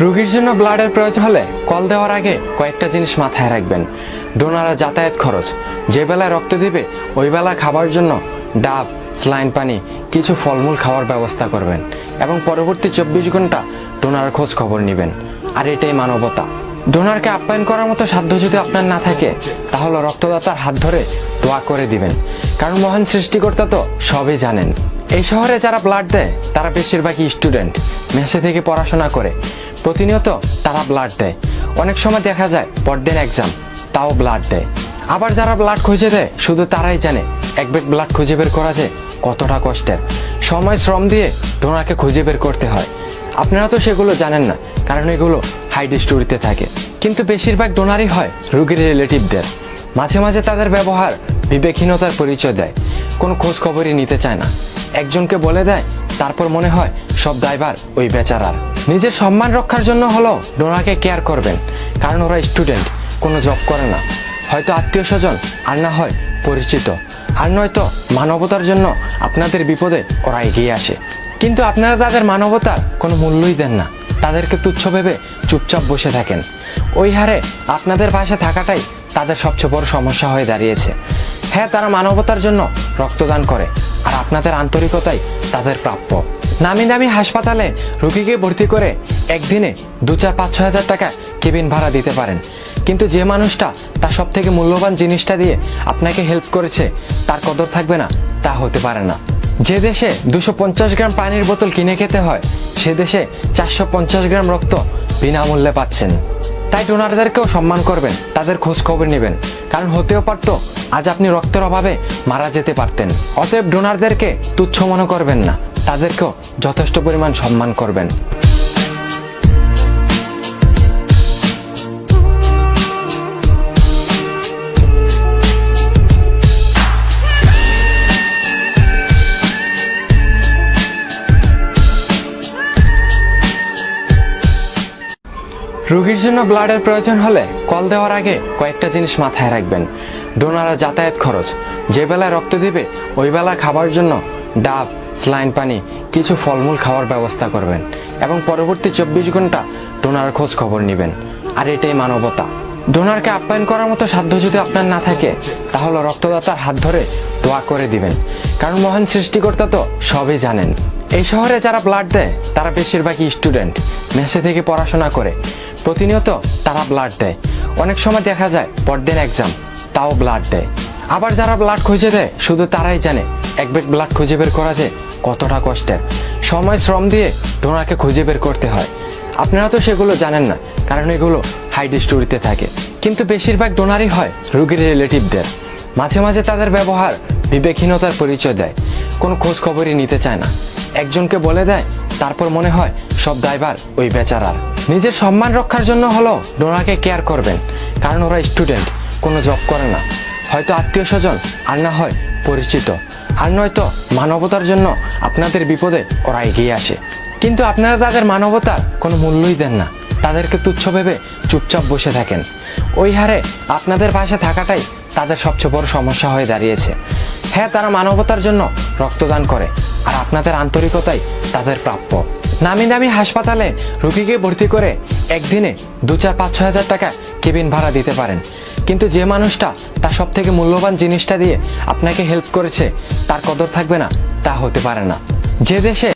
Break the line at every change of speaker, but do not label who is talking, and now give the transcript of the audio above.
রোগীর জন্য ব্লাডের প্রয়োজন হলে কল দেওয়ার আগে কয়েকটা জিনিস মাথায় রাখবেন। ডোনারা যাতায়াত খরচ। যে বেলায় রক্ত দিবে, ওই বেলা খাবার জন্য ডাব, স্লাইন পানি, কিছু ফলমূল খাওয়ার ব্যবস্থা করবেন এবং পরবর্তী চব্বিশ ঘণ্টা ডোনার খোঁজ খবর নেবেন। আর এটাই মানবতা। ডোনারকে আপ্যায়ন করার মতো সাধ্য যদি আপনার না থাকে, তাহলে রক্তদাতার হাত ধরে দোয়া করে দিবেন। কারণ মহান সৃষ্টিকর্তা তো সবই জানেন। এই শহরে যারা ব্লাড দেয়, তারা বেশিরভাগই স্টুডেন্ট। মেসে থেকে পড়াশোনা করে। প্রতিনিয়ত তারা ব্লাড দেয়। অনেক সময় দেখা যায় পরদিন এক্সাম তাও ব্লাড দেয়। আবার যারা ব্লাড খুঁজে দেয়, শুধু তারাই জানে এক ব্যাগ ব্লাড খুঁজে বের করা যে কতটা কষ্টের। সময় শ্রম দিয়ে ডোনাকে খুঁজে বের করতে হয়। আপনারা তো সেগুলো জানেন না, কারণ এগুলো হাইড স্টোরিতে থাকে। কিন্তু বেশিরভাগ ডোনারই হয় রুগীর রিলেটিভদের মাঝে মাঝে তাদের ব্যবহার বিবেকহীনতার পরিচয় দেয়। কোনো খোঁজ খবরই নিতে চায় না। একজনকে বলে দেয়, তারপর মনে হয় সব দায়ভার ওই বেচারার। নিজের সম্মান রক্ষার জন্য হলো ডোনাকে কেয়ার করবেন, কারণ ওরা স্টুডেন্ট, কোনো জব করে না। হয়তো আত্মীয় স্বজন, আর না হয় পরিচিত। আর নয়তো মানবতার জন্য আপনাদের বিপদে ওরা এগিয়ে আসে। কিন্তু আপনারা তাদের মানবতার কোনো মূল্যই দেন না। তাদেরকে তুচ্ছ ভেবে চুপচাপ বসে থাকেন। ওই হারে আপনাদের পাশে থাকাটাই তাদের সবচেয়ে বড় সমস্যা হয়ে দাঁড়িয়েছে। হ্যাঁ তারা মানবতার জন্য রক্তদান করে, আর আপনাদের আন্তরিকতাই তাদের প্রাপ্য। নামি দামি হাসপাতালে রুগীকে ভর্তি করে একদিনে দু চার পাঁচ, ছয় হাজার টাকা কেবিন ভাড়া দিতে পারেন। কিন্তু যে মানুষটা তার সব থেকে মূল্যবান জিনিসটা দিয়ে আপনাকে হেল্প করেছে, তার কদর থাকবে না, তা হতে পারে না। যে দেশে দুশো পঞ্চাশ গ্রাম পানির বোতল কিনে খেতে হয়, সে দেশে চারশো পঞ্চাশ গ্রাম রক্ত বিনামূল্যে পাচ্ছেন। তাই ডোনারদেরকেও সম্মান করবেন, তাদের খোঁজ খবর নেবেন। কারণ হতেও পারতো, আজ আপনি রক্তের অভাবে মারা যেতে পারতেন। অতএব ডোনারদেরকে তুচ্ছ মনে করবেন না। তাদেরকেও যথেষ্ট পরিমাণ সম্মান করবেন। রোগীর জন্য ব্লাডের প্রয়োজন হলে কল দেওয়ার আগে কয়েকটা জিনিস মাথায় রাখবেন। ডোনারা যাতায়াত খরচ। যে বেলায় রক্ত দিবে, ওই বেলা খাবার জন্য ডাব স্লাইন পানি, কিছু ফলমূল খাওয়ার ব্যবস্থা করবেন এবং পরবর্তী চব্বিশ ঘণ্টা ডোনার খোঁজ খবর নেবেন। আর এটাই মানবতা। ডোনারকে আপ্যায়ন করার মতো সাধ্য যদি আপনার না থাকে, তাহলে রক্তদাতার হাত ধরে দোয়া করে দিবেন। কারণ মহান সৃষ্টিকর্তা তো সবই জানেন। এই শহরে যারা ব্লাড দেয়, তারা বেশিরভাগই স্টুডেন্ট মেসে থেকে পড়াশোনা করে। প্রতিনিয়ত তারা ব্লাড দেয়। অনেক সময় দেখা যায়, পরদিন এক্সাম তাও ব্লাড দেয়। আবার যারা ব্লাড খুঁজে দেয়, শুধু তারাই জানে। এক ব্যাগ ব্লাড খুঁজে বের করা যে কতটা কষ্টের। সময় শ্রম দিয়ে ডোনাকে খুঁজে বের করতে হয়। আপনারা তো সেগুলো জানেন না, কারণ এগুলো হাইড স্টোরিতে থাকে। কিন্তু বেশিরভাগ ডোনারই হয় রুগীর রিলেটিভদের মাঝে মাঝে তাদের ব্যবহার বিবেকহীনতার পরিচয় দেয়। কোনো খোঁজ খবরই নিতে চায় না। একজনকে বলে দেয়, তারপর মনে হয় সব দায়ভার ওই বেচারার। নিজের সম্মান রক্ষার জন্য হলো ডোনাকে কেয়ার করবেন, কারণ ওরা স্টুডেন্ট কোনো জব করে না। হয়তো আত্মীয় স্বজন আর না হয় পরিচিত। আর নয়তো মানবতার জন্য আপনাদের বিপদে ওরা এগিয়ে আসে। কিন্তু আপনারা তাদের মানবতার কোনো মূল্যই দেন না। তাদেরকে তুচ্ছ ভেবে চুপচাপ বসে থাকেন। ওই হারে আপনাদের পাশে থাকাটাই তাদের সবচেয়ে বড় সমস্যা হয়ে দাঁড়িয়েছে। হ্যাঁ তারা মানবতার জন্য রক্তদান করে, আর আপনাদের আন্তরিকতাই তাদের প্রাপ্য। নামি দামি হাসপাতালে রুগীকে ভর্তি করে একদিনে দু চার পাঁচ ছয় হাজার টাকা কেবিন ভাড়া দিতে পারেন। কিন্তু যে মানুষটা তার সব থেকে মূল্যবান জিনিসটা দিয়ে আপনাকে হেল্প করেছে, তার কদর থাকবে না, তা হতে পারে না। যে দেশে